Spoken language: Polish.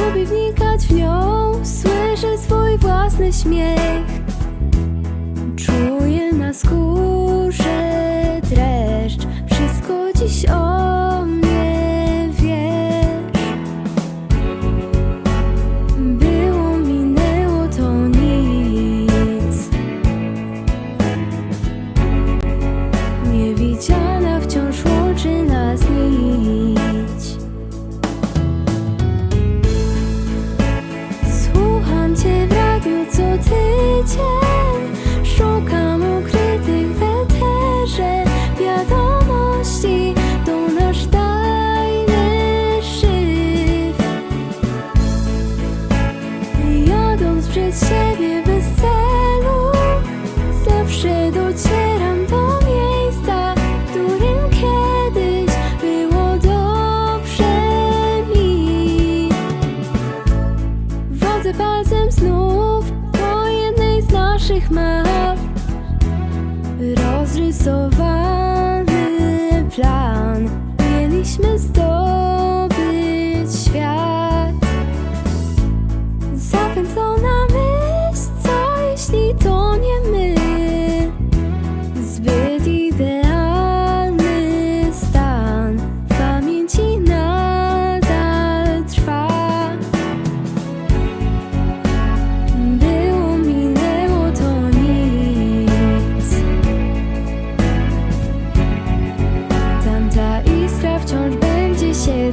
lubi wnikać w nią Słyszę swój własny śmiech. Czuję na skórze dreszcz знов воїни з наших мав розрисував. wciąż będzie się